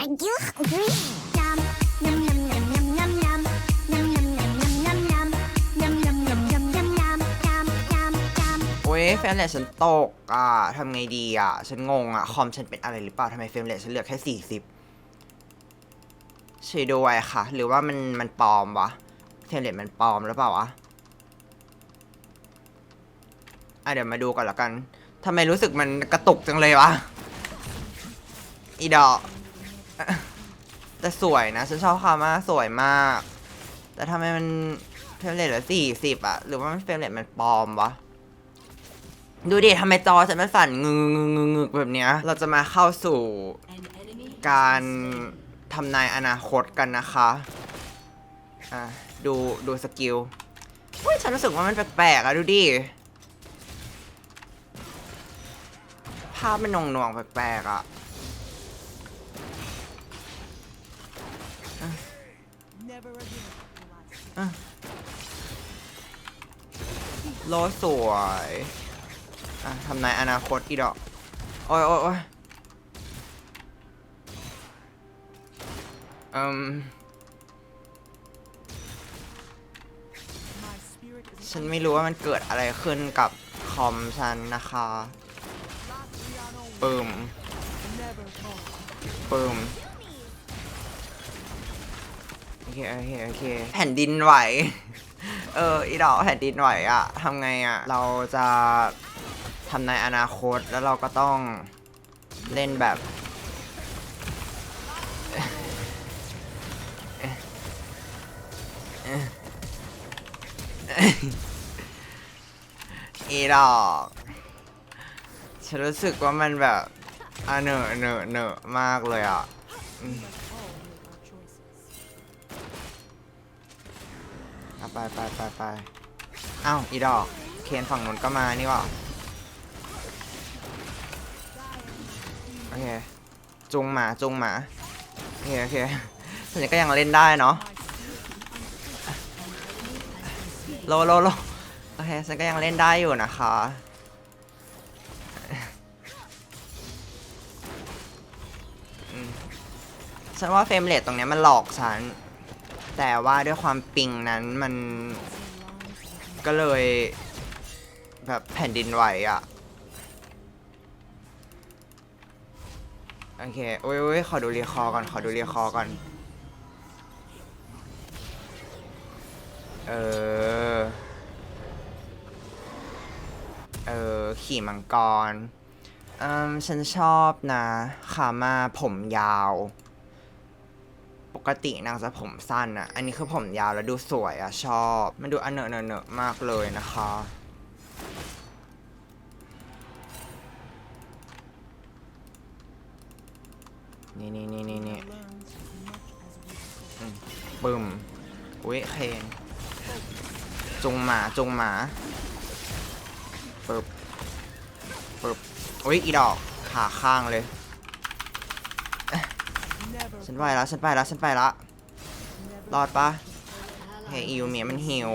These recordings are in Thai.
you hungry? Yum, yum, yum, yum, yum, yum, yum. Yum, yum, yum, yum, yum, yum. Yum, yum, yum, yum, yum, yum. Yum, yum, yum. โอ้ยเฟรมเรทฉันตกอะทำไงดีอะ ฉันงงอะ คอมฉันเป็นอะไรหรือเปล่าทำไมเฟรมเรทฉันเหลือแค่สี่สิบช่วยด้วยค่ะ หรือว่ามันมันปลอมวะเฟรมเรทมันปลอมหรือเปล่าวะอะเดี๋ยวมาดูก่อนละกันทำไมรู้สึกมันกระตุกจังเลยวะอีดอก แต่สวยนะฉันชอบคามาสวยมาก แต่ทำไมมันเฟรมเรทเหลือสี่สิบอะหรือว่ามันเฟรมเรทมันปลอมวะดูดิทำไมจอฉันมันสั่นงึงงึงึงงึกแบบเนี้ยเราจะมาเข้าสู่การทำนายอนาคตกันนะคะอะดูดูสกิลเฮ้ยฉันรู้สึกว่ามันแปลกๆอะดูดิภาพมันน่วงหน่วงๆแปลกๆอะ อะโลสวย อะทำนายอนาคตอีดอก โอ้ยโอ้ยโอ้ยอืม ฉันไม่รู้ว่ามันเกิดอะไรขึ้นกับคอมฉันนะคะ ปึมปึม เคโอเคโอเค แผ่นดินไหว เอออีดอกแผ่นดินไหวอะทำไงอะเราจะทำในอนาคตแล้วเราก็ต้องเล่นแบบ อีดอกฉันรู้สึกว่ามันแบบอะเหนอะเหนอะเหนอะมากเลยอะ ไปไปไปไปอ้าวอีดอกเคนฝั่งนู้นก็มานี่ว่าโอเคจุงหมาจุงหมาโอเคโอเคฉันก็ยังเล่นได้เนาะโลโลโลโอเคฉันก็ยังเล่นได้อยู่นะคะฉันว่าเฟรมเรทตรงนี้มันหลอกฉัน แต่ว่าด้วยความปิงนั้นมันก็เลยแบบแผ่นดินไหวอะ โอเค โอ้ยโอ้ยขอดูเรีคอก่อน ขอดูเรีคอก่อน เออ เออ ขี่มังกรอืมฉันชอบนะขามาผมยาว ปกตินางจะผมสั้นอะอันนี้คือผมยาวแล้วดูสวยอะชอบ มันดูอันเนอะเนอะเนอะมากเลยนะคะนี่นี่นี่นี่นี่อืมปึ้มอุ้ยเคนจงหมาจงหมาปึบปึบอุ้ยอีดอกขาข้างเลย ฉันไปแล้วฉันไปแล้วฉันไปละรอดปะเฮ้ยอิวเมียมันหิว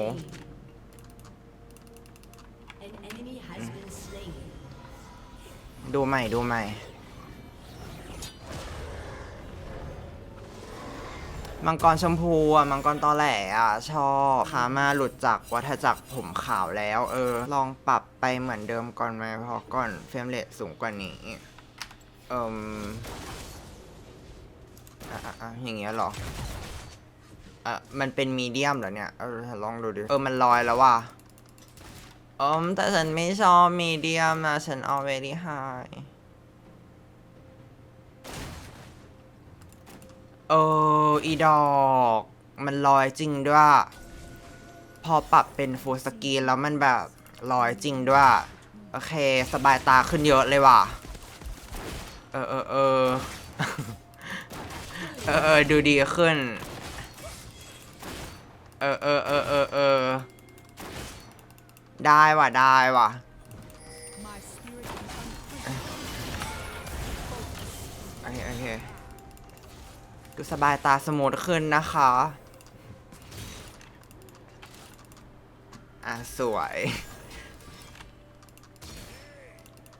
ดูใหม่ดูใหม่ มังกรชมพูอะ มังกรตอแหลอะ ชอบขามาหลุดจากวัฏจักรผมขาวแล้ว เออ ลองปรับไปเหมือนเดิมก่อนไหมพราะก่อนเฟรมเรทสูงกว่านี้ เอิม อะอะอะอย่างเงี้ยเหรออะมันเป็นมีเดียมเหรอเนี่ยเออลองดูดิ เออ มันลอยแล้วว่ะเอิมแต่ฉันไม่ชอบมีเดียมนะฉันเอา very high เอออีดอก มันลอยจริงด้วย พอปรับเป็นฟูลสกีนแล้วมันแบบลอยจริงด้วย โอเค สบายตาขึ้นเยอะเลยว่ะ เออเออเออ เออเออดูดีขึ้น เออเออเออเออเออได้ว่ะได้ว่ะโอเคโอเคดูสบายตาสมูทขึ้นนะคะ อะ สวย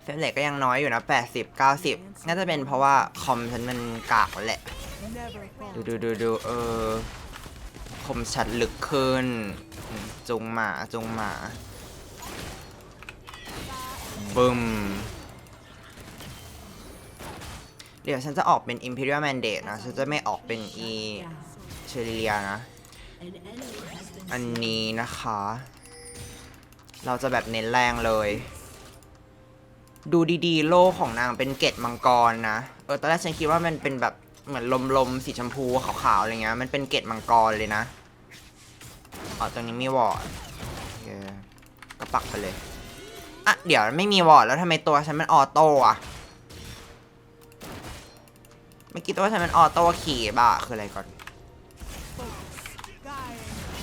เฟรมเรทก็ยังน้อยอยู่นะ 80 90 น่าจะเป็นเพราะว่าคอมฉันมันกากแหละ ดูดูดูดูเออคมชัดลึกขึ้นจงหมาจงหมาบึมเดี๋ยวฉันจะออกเป็น Imperial Mandate นะ ฉันจะไม่ออกเป็น E เชลิเลียนะ An enemy has been อันนี้นะคะ เราจะแบบเน้นแรงเลย ดูดีๆ โลของนางเป็นเกล็ดมังกรนะ เออตอนแรกฉันคิดว่ามันเป็นแบบ เหมือนลมๆสีชมพูขาวๆอะไรเงี้ยมันเป็นเกล็ดมังกรเลยนะอ๋อตรงนี้มีวอร์ดก็ปักไปเลยอะเดี๋ยวไม่มีวอร์ดแล้วทำไมตัวฉันมันออโต้อะเมื่อกี้ตัวฉันมันออโต้ขี่บ้าคืออะไรก่อน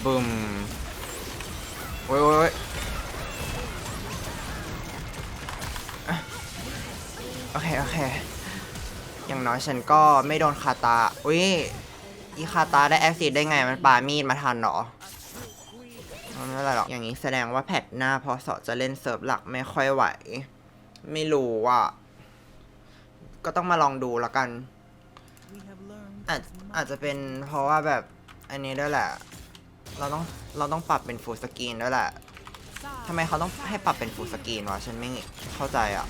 บึมโอ้ยโอ้ยโอเค โอเค อย่างน้อยฉันก็ไม่โดนคาตา อุ้ย อีคาตาได้แอคซิดได้ไงมันปามีดมาทันเหรอมันไม่เป็นไรหรอก อย่างนี้แสดงว่าแพทหน้าพอสอจะเล่นเซิร์ฟหลักไม่ค่อยไหว ไม่รู้ว่า ก็ต้องมาลองดูแล้วกัน อาจอาจจะเป็นเพราะว่าแบบอันนี้ด้วยแหละ เราต้องเราต้องปรับเป็นฟูลสกรีนด้วยแหละทำไมเขาต้องให้ปรับเป็นฟูลสกรีนวะ ฉันไม่เข้าใจอะ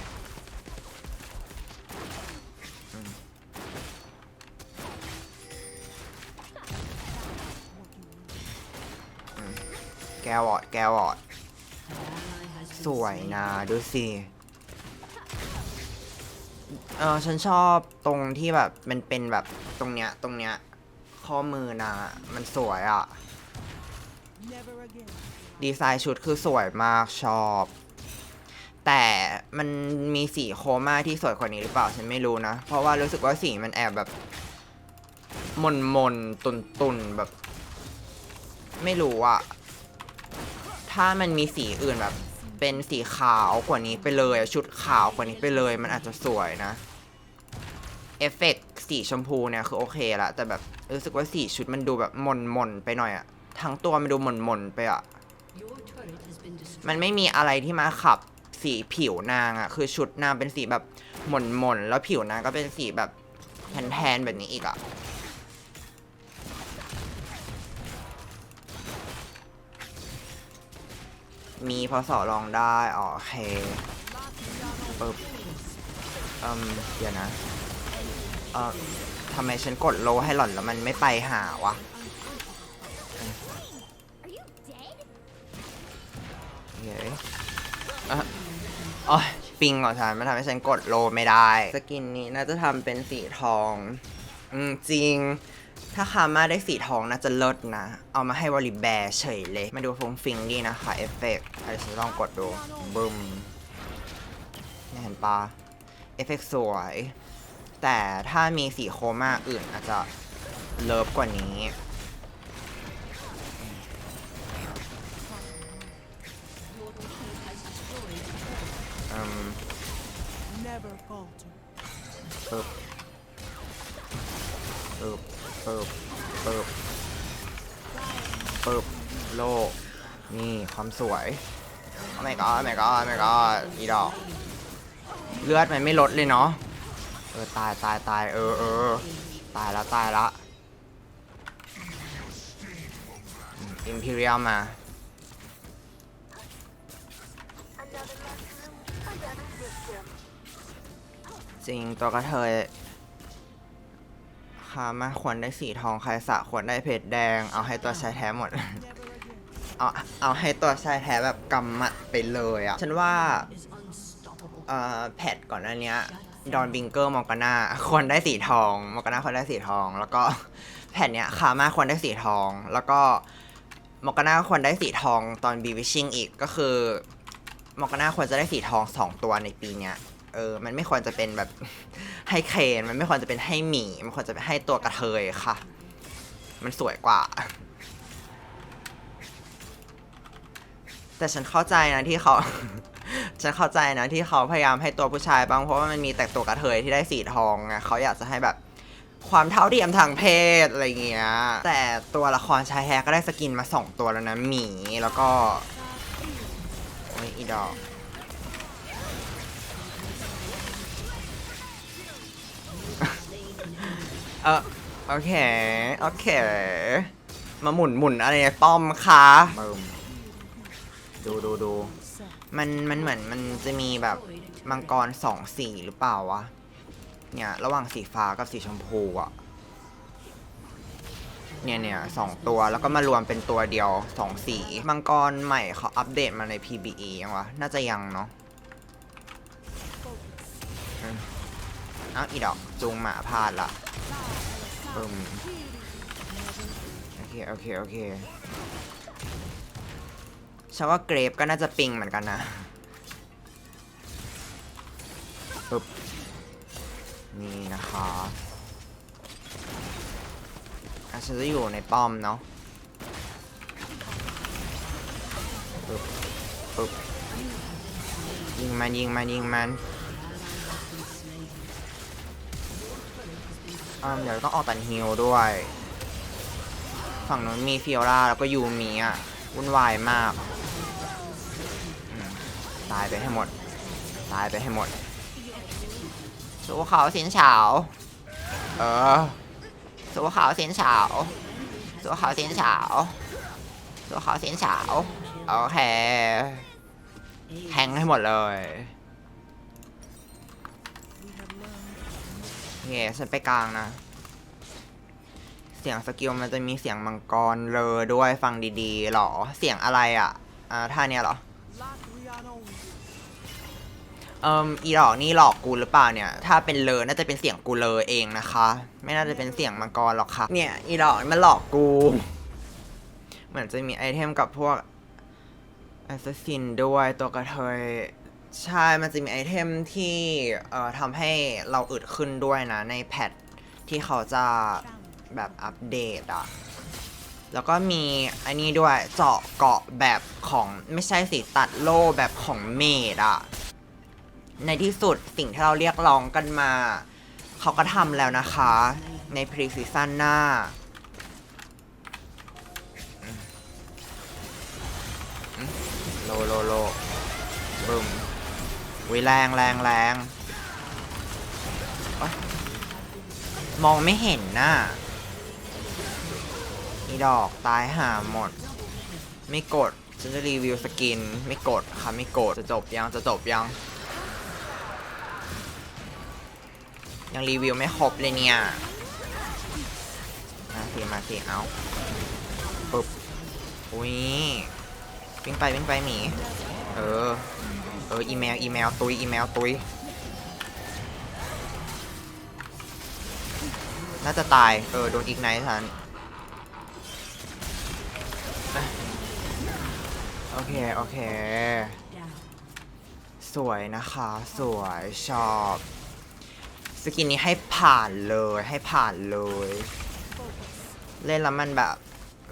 วอดแกวอดสวยนะดูสิเออฉันชอบตรงที่แบบมันเป็นแบบตรงเนี้ยตรงเนี้ยข้อมือนะมันสวยอะ ดีไซน์ชุดคือสวยมากชอบ แต่มันมีสีโคม่าที่สวยกว่านี้หรือเปล่าฉันไม่รู้นะ เพราะว่ารู้สึกว่าสีมันแอบแบบมนมนตุนตุนแบบ ไม่รู้อะ ถ้ามันมีสีอื่นแบบ เป็นสีขาวกว่านี้ไปเลยชุดขาวกว่านี้ไปเลย มันอาจจะสวยนะเอฟเฟกต์สีชมพูเนี่ยคือโอเคละแต่แบบรู้สึกว่าสีชุดมันดูแบบมนมนไปหน่อยอะทั้งตัวมันดูมนมนไปอะมันไม่มีอะไรที่มาขับสีผิวนางอะคือชุดนางเป็นสีแบบหม่นหม่นแล้วผิวนางก็เป็นสีแบบแทนๆแบบนี้อีกอะ มีพอสอลองได้อ๋อโอเคปึ๊บเอืมเดี๋ยวนะ เอ่อทำไมฉันกดโลให้หล่อนแล้วมันไม่ไปหาวะเย้อะอ๋อปิงของฉันมันทำให้ฉันกดโลไม่ได้ สกินนี้น่าจะทำเป็นสีทอง อืมจริง ถ้าคามาได้สีทองน่าจะเลิศนะ เอามาให้วอลลิแบร์เฉยเลย มาดูฟงฟิงดีนะคะ เอฟเฟกต์ไอ้ฉันลองกดดูบึมนี่เห็นปะเอฟเฟกต์สวย แต่ถ้ามีสีโคม่าอื่นอาจจะเลิฟกว่านี้อืม Never falter. ปึ๊บปึ๊บ ปึ๊บปึ๊บปึ๊บโลกนี่ความสวยโอ้ my god โอ้ my god โอ้ my god อีดอก เลือดมันไม่ลดเลยเนาะเออตายตายตายเออเออตายแล้วตายละอิมพีเรียลมาจริงตัวกระเทย คามาควรได้สีทองใครสะควรได้เพชรแดง เอาให้ตัวชายแท้หมด เอาเอาให้ตัวชายแท้แบบกำมัดไปเลยอะ ฉันว่าเอ่อแพทก่อนหน้าเนี้ยดอนบิงเกอร์มอกาน่าควรได้สีทองมอกาน่าควรได้สีทอง แล้วก็แผ่นเนี้ยคามาควรได้สีทอง แล้วก็มอกาน่าควรได้สีทองตอนบีวิชิ่งอีกก็คือมอกาน่าควรจะได้สีทองสองตัวในปีเนี้ย เออ มันไม่ควรจะเป็นแบบ ให้เคนมันไม่ควรจะเป็นให้หมีมันควรจะเป็นให้ตัวกระเทยค่ะ มันสวยกว่า แต่ฉันเข้าใจนะที่เขา ฉันเข้าใจนะที่เขาพยายามให้ตัวผู้ชายบ้างเพราะว่ามันมีแต่ตัวกระเทยที่ได้สีทองไงเขาอยากจะให้แบบความเท่าเทียมทางเพศอะไรเงี้ย แต่ตัวละครชายแท้ก็ได้สกินมาสองตัวแล้วนะหมีแล้วก็ โอ้ยอีดอก เออโอเคโอเค มาหมุนหมุนอะไรในป้อมคะเบิ่มดูดูดูมันมันเหมือนมันจะมีแบบมังกรสองสีหรือเปล่าวะเนี่ย ระหว่างสีฟ้ากับสีชมพูอะเนี่ยเนี่ยสองตัวแล้วก็มารวมเป็นตัวเดียวสองสีมังกรใหม่เขาอัปเดตมาใน PBE ยังวะ น่าจะยังเนาะอืมเอ้าอีดอกจูงหมาพลาดละ ปึ้มโอเค โอเค โอเคฉันว่าเกรฟก็น่าจะปิงเหมือนกันนะปึ๊บนี่นะคะอะฉันจะอยู่ในป้อมเนาะปึ๊บปึ๊บยิงมันยิงมันยิงมัน อ่าเดี๋ยวต้องออกตันฮิลด้วย ฝั่งนู้นมีฟิโอล่าแล้วก็ยูมีอะวุ่นวายมากตายไปให้หมด ตายไปให้หมดสู้เขาเสียนเฉาเออสู้เขาเสียนเฉาสู้เขาเสียนเฉาสู้เขาเสียนเฉาโอเคแทงให้หมดเลย ฉันไปกลางนะ เสียงสกิลมันจะมีเสียงมังกรเลอด้วยฟังดีๆหรอ เสียงอะไรอะ อ่าท่าเนี้ยหรอ เอิมอีหลอกนี่หลอกกูหรือเปล่าเนี่ย ถ้าเป็นเลอน่าจะเป็นเสียงกูเลอเองนะคะ ไม่น่าจะเป็นเสียงมังกรหรอกค่ะ เนี่ย อีหลอกมันหลอกกู เหมือนจะมีไอเทมกับพวกแอสซินด้วยตัวกระเทย ใช่ มันจะมีไอเทมที่เอ่อทำให้เราอึดขึ้นด้วยนะ ในแพทที่เขาจะแบบอัปเดตอะแล้วก็มีอันนี้ด้วยเจาะเกาะแบบของไม่ใช่สิตัดโล่แบบของเมดอะในที่สุดสิ่งที่เราเรียกร้องกันมา เขาก็ทำแล้วนะคะ ในพรีซีซั่นหน้าโลโลโลบึม วิแรงแรงแรงมองไม่เห็นน่ะนี่ดอกตายหาหมด ไม่กดฉันจะรีวิวสกิน ไม่กดค่ะไม่กดจะจบยังจะจบยัง ยังรีวิวไม่ครบเลยเนี่ยมาสิมาสิเอาปึ๊บอุ้ยวิ่งไปวิ่งไปหมีเออ อออีเมลอีเมลตุยอีเมลตุยน่าจะตายเออโดนอีกไนท์ทันโอเค โอเค สวยนะคะ สวยชอบ สกินนี้ให้ผ่านเลยให้ผ่านเลย เล่นแล้วมันแบบ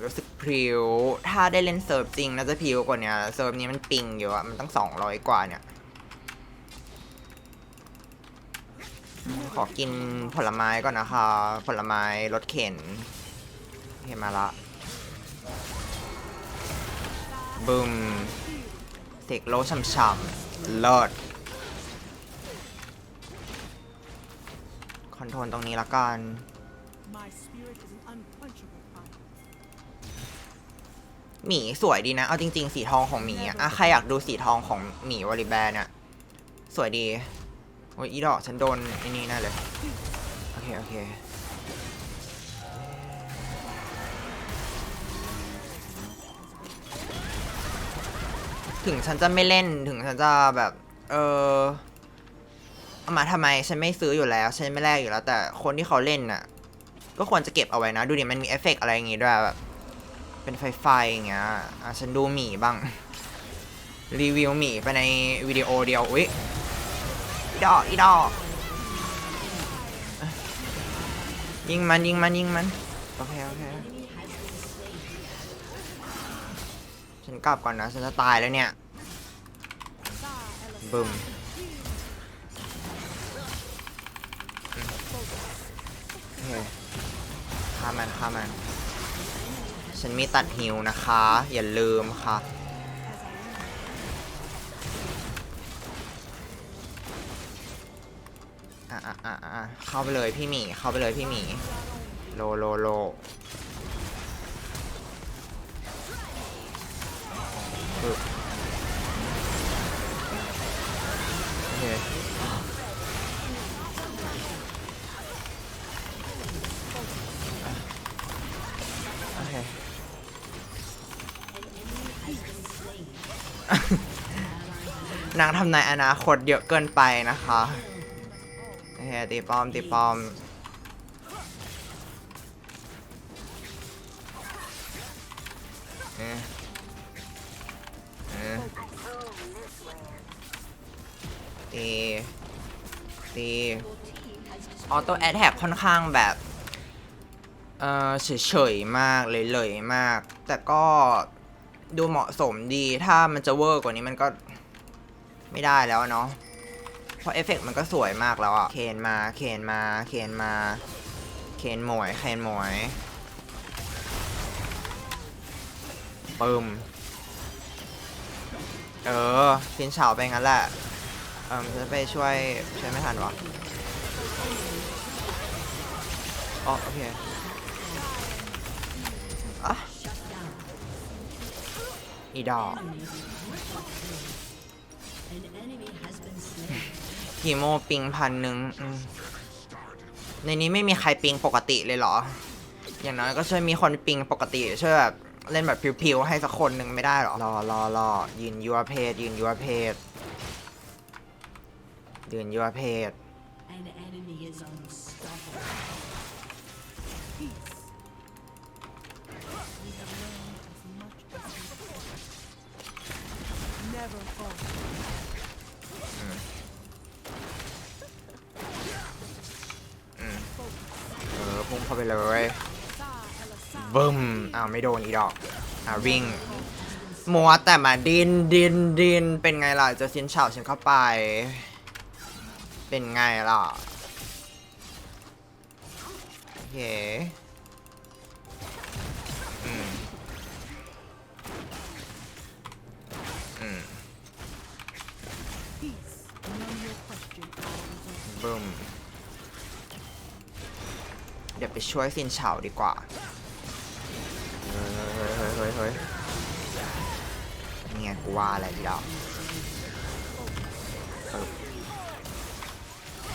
รู้สึกพริ้ว ถ้าได้เล่นเซิร์ฟจริงน่าจะพริ้วกว่านี้เซิร์ฟนี้มันปิงเยอะมันตั้งสองร้อยกว่าเนี่ย ขอกินผลไม้ก่อนนะคะ ผลไม้รถเข็นเห็นมาละบึมเสกโลช่ำๆเลิศคอนโทรลตรงนี้ละกัน หมีสวยดีนะ เอาจริง ๆ สีทองของหมีอะอะใครอยากดูสีทองของหมีวอลิแบร์เนี่ยสวยดี โอ้ยอีดอกฉันโดนไอ้นี่แน่เลย โอเค โอเค ถึงฉันจะไม่เล่นถึงฉันจะแบบ เออเอามาทำไมฉันไม่ซื้ออยู่แล้ว ฉันไม่แลกอยู่แล้ว แต่คนที่เขาเล่นน่ะ ก็ควรจะเก็บเอาไว้นะ ดูดิมันมีเอฟเฟกต์อะไรอย่างงี้ด้วยแบบ เป็นไฟไฟอย่างเงี้ยอะฉันดูหมีบ้าง รีวิวหมีไปในวิดีโอเดียวอุ๊ยอีดออีดอยิงมันยิงมันยิงมันโอเคโอเคฉันกลับก่อนนะฉันจะตายแล้วเนี่ยบึมอืมโอเคฆ่ามันฆ่ามัน ฉันมีตัดหิวนะคะ อย่าลืมค่ะ อะอะอะอะเข้าไปเลยพี่หมี เข้าไปเลยพี่หมี โลโลโลโอเค นางทำนายอนาคตเยอะเกินไปนะคะโอเคตีป้อมตีป้อมเอ๊ะเอ๊ะตีตีออโต้แอ t แท็กค่อนข้างแบบ เออเฉยๆมากเลยๆมาก แต่ก็ดูเหมาะสมดีถ้ามันจะเวอร์กว่านี้มันก็ ไม่ได้แล้วเนาะเพราะเอฟเฟกต์มันก็สวยมากแล้วอะเคนมาเคนมาเคนมาเคนหมวยเคนหมวยปึมเออพินเฉาไปงั้นแหละเออจะไปช่วยช่วยไม่ทันวะอ๋อโอเคอะอีดอก An enemy has been slain. ทีโมปิงพันหนึ่งอืมในนี้ไม่มีใครปิงปกติเลยเหรอ อย่างน้อยก็ช่วยมีคนปิงปกติช่วยแบบเล่นแบบพิวๆให้สักคนหนึ่งไม่ได้เหรอ รอรอรอยืนยัวเพศยืนยัวเพศยืนยัวเพศ An พุ่งเข้าไปเลย Sa ela sa. บึ้มอ้าวไม่โดนอีดอกอ่าวิ่งมัวแต่มาดินดินดินเป็นไงล่ะจะสินเฉาฉันเข้าไป เป็นไงล่ะโอเค เดี๋ยวไปช่วยสินเฉาดีกว่าเฮ้ยเฮ้ยเฮ้ยเฮ้ยเนี่ไงกูว่าอะไรดีดอกปึ๊บ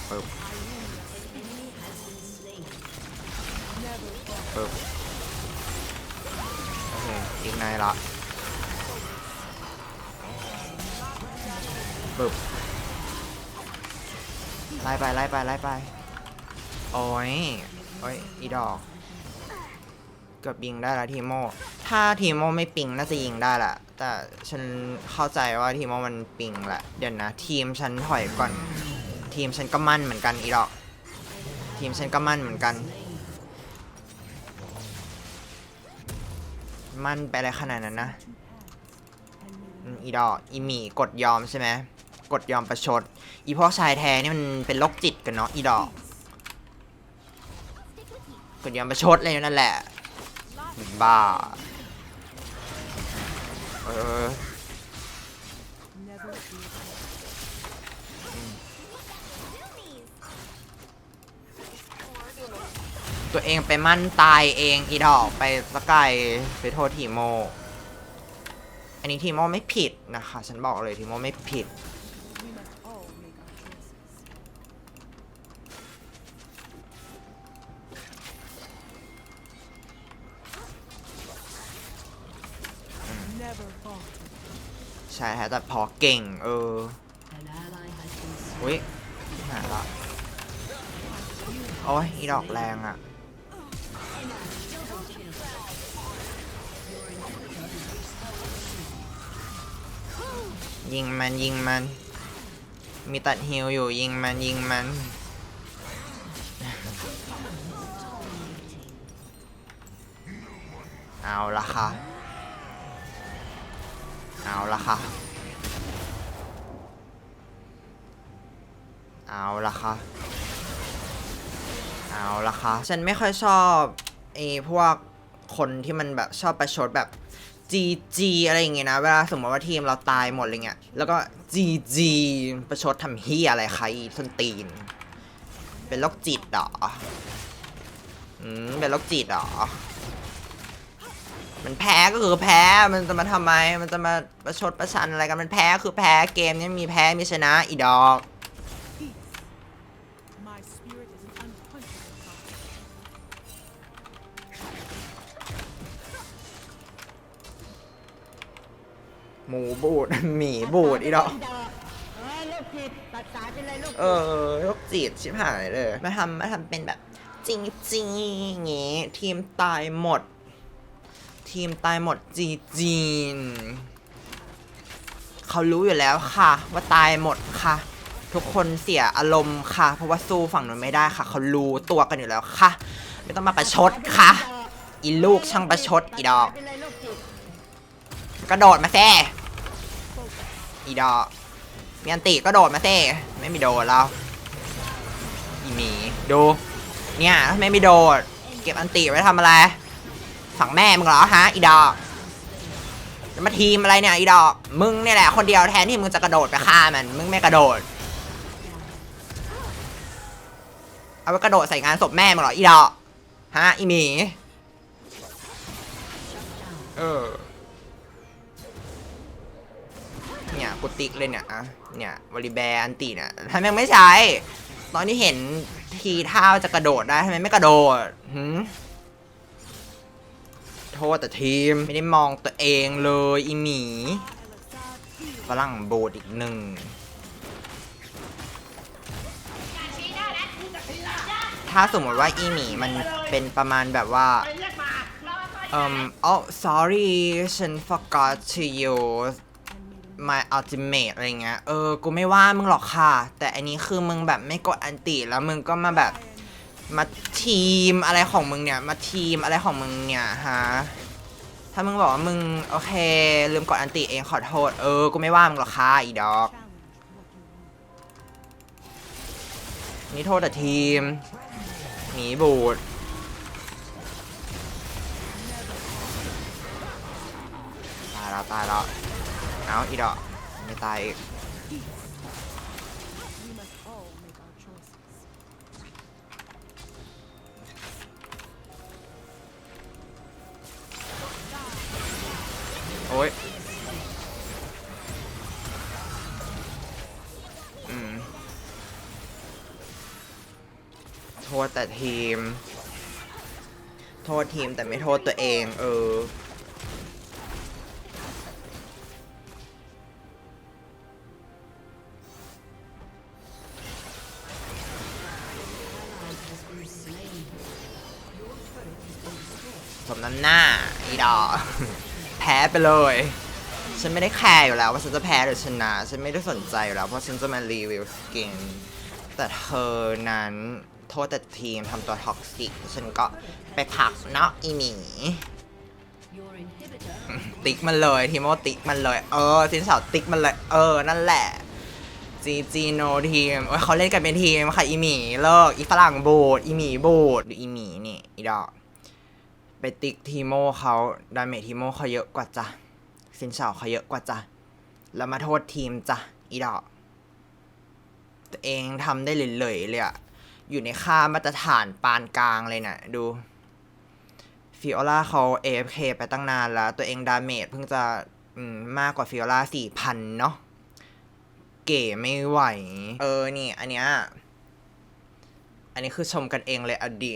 ปึ๊บ Never falter. ปึ๊บโอเคอีกไงละปึ๊บไล่ไปไล่ไปไล่ไปโอ้ย อ้ยอีดอกเกือบยิงได้ละทีโม ถ้าทีโมไม่ปิงน่าจะยิงได้แหละแต่ฉันเข้าใจว่าทีโมมันปิงแหละเดี๋ยวนะ ทีมฉันถอยก่อน ทีมฉันก็มั่นเหมือนกันอีดอก ทีมฉันก็มั่นเหมือนกัน มั่นไปอะไรขนาดนั้นนะอีดอกอีหมีกดยอมใช่ไหมกดยอมประชด อีพวกชายแท้นี่มันเป็นโรคจิตกันเนาะอีดอก กดยอมประชดเลยนั่นแหละบ้าเออตัวเองไปมั่นตายเองอีดอกไปสกายไปโทษทีโม อันนี้ทีโมไม่ผิดนะคะ ฉันบอกเลยทีโมไม่ผิด ใช่ฮะแต่พอเก่ง เอออุ้ยหาละโอ้ยอีดอกแรงอะ่ะยิงมันยิงมัน มีตัดฮิวอยู่ยิงมันยิงมัน เอาละค่ะ เอาละค่ะ เอาละค่ะ เอาละค่ะ ฉันไม่ค่อยชอบไอ้พวกคนที่มันแบบชอบประชดแบบ GG อะไรอย่างเงี้ยนะ เวลาสมมติว่าทีมเราตายหมดอะไรเงี้ย แล้วก็ GG ประชดทำเฮียอะไรใครส้นตีน เป็นโรคจิตเหรอ อืม เป็นโรคจิตเหรอ มันแพ้ก็คือแพ้ มันจะมาทำไม มันจะมาประชดประชันอะไรกัน มันแพ้คือแพ้เกมนี้มีแพ้มีชนะอีดอก My spirit is an unquenchable fire. หมูบูด หมีบูดอีดอกเฮ้ยลูกจิตตัดสายไปเลยลูกเออโรคจิตชิบหายเลย มาทำมาทำเป็นแบบจริงจริงๆอย่างงี้ทีมตายหมด ทีมตายหมดจีจีน เขารู้อยู่แล้วค่ะ ว่าตายหมดค่ะ ทุกคนเสียอารมณ์ค่ะ เพราะว่าสู้ฝั่งนู้นไม่ได้ค่ะ เขารู้ตัวกันอยู่แล้วค่ะ ไม่ต้องมาประชดค่ะ อีลูกช่างประชดอีดอก กระโดดมาแซ่อีดอกมีอันติก็โดดมาเซ่ไม่มีโดดแล้วอีหมีดู เนี่ยไมไม่โดด เก็บอันติไว้ทำอะไร ฝั่งแม่มึงเหรอฮะอีดอกจะมาทีมอะไรเนี่ยอีดอก มึงเนี่ยแหละคนเดียวแทนที่มึงจะกระโดดไปฆ่ามันมึงไม่กระโดด เอาไปกระโดดใส่งานศพแม่มึงเหรออีดอกฮะอีหมีเออเนี่ยกูติ๊กเลยเนี่ยอะเนี่ยวอลิแบร์อันตีเนี่ยทำไมยังไม่ใช้ ตอนที่เห็นทีท่าจะกระโดดได้ทำไมไม่กระโดดหืม โทษแต่ทีม ไม่ได้มองตัวเองเลยอีหมีฝรั่งโบดอีกหนึ่งถ้าสมมติว่าอีหมีมันเป็นประมาณแบบว่าเอ่มอ๋อ sorry ฉัน forgot to use my ultimate อะไรเงี้ย เออ กูไม่ว่ามึงหรอกค่ะ แต่อันนี้คือมึงแบบไม่กดอันติแล้วมึงก็มาแบบ มาทีมอะไรของมึงเนี่ย มาทีมอะไรของมึงเนี่ยฮะ ถ้ามึงบอกว่ามึงโอเค ลืมกดอันติเองขอโทษ เออ กูไม่ว่ามึงหรอกค่ะอีดอก นี่โทษแต่ทีม หนีบูดตายแล้วตายแล้ว เอาอีดอกไม่ตายอีก แต่ทีม โทษทีมแต่ไม่โทษตัวเอง เออ สมน้ำหน้า อีดอแพ้ไปเลย ฉันไม่ได้แคร์อยู่แล้วว่าฉันจะแพ้หรือชนะ ฉันไม่ได้สนใจอยู่แล้ว เพราะฉันจะมารีวิวสกิน แต่เธอนั้น โทษแต่ทีมทำตัวท็อกซิก ฉันก็ไปผลักเนาะอีหมี Your inhibitor ติ๊กมันเลยทีโมติ๊กมันเลย เออสินสาวติ๊กมันเลย เออ นั่นแหละจีจีโนทีมโอ้ยเขาเล่นกันเป็นทีมค่ะอีหมีเลิกอีฝรั่งบูดอีหมีบูดหรืออีหมีนี่อีดอกไปติ๊กทีโมเขาดาเมจทีโมเขาเยอะกว่าจ้ะสินเฉาเขาเยอะกว่าจ้ะแล้วมาโทษทีมจ้ะอีดอกตัวเองทำได้เลยๆเลยอะ อยู่ในค่ามาตรฐานปานกลางเลยนะ่ะ ดูฟิโอลาเขา AFK ไปตั้งนานแล้ว ตัวเองดาเมจเพิ่งจะมมากกว่าฟิโอลาสี่พันเนาะเก๋ไม่ไหว เออ นี่ อันเนี้ยอันนี้คือชมกันเองเลยอดี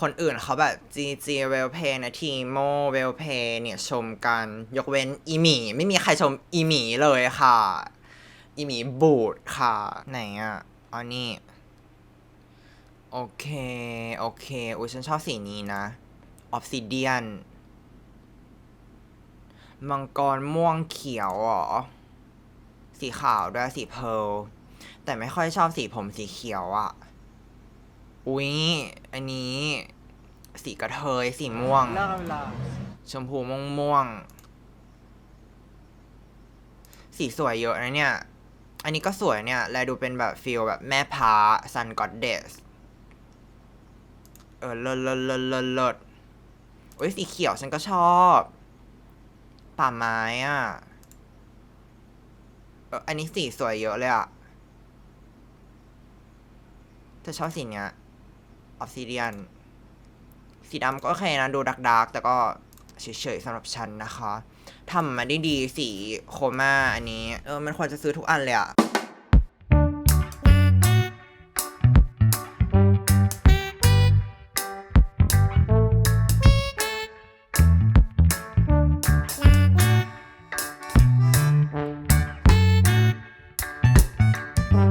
คนอื่นเขาแบบ GG well play นะทีโม well play เนี่ยชมกัน ยกเว้นอีหมี ไม่มีใครชมอีหมีเลยค่ะ อีหมีบูดค่ะ ไหนอะอ๋อนี่ โอเค โอเคอุ้ยฉันชอบสีนี้นะ ออฟซิเดียน มังกรม่วงเขียวเหรอสีขาวด้วยสีเพลแต่ไม่ค่อยชอบสีผมสีเขียวอะ่ะ อุ๊ย อันนี้ สีกระเทย สีม่วงชมพูม่วงม่วง สีสวยเยอะนะเนี่ย อันนี้ก็สวยเนี่ย แลดูเป็นแบบฟิลแบบแม่พาซันกอดเดส ออเลิศเลิศเลิศเลิศเลิศโอ้ยสีเขียวฉันก็ชอบ ป่าไม้อะเอออันนี้สีสวยเยอะเลยอะจะชอบสีเนี้ยออฟซิเดียน สีดำก็โอเคนะดูดักดักๆ แต่ก็เฉยๆสำหรับฉันนะคะทำมาได้ดีสีโคม่าอันนี้ เออ มันควรจะซื้อทุกอันเลยอะ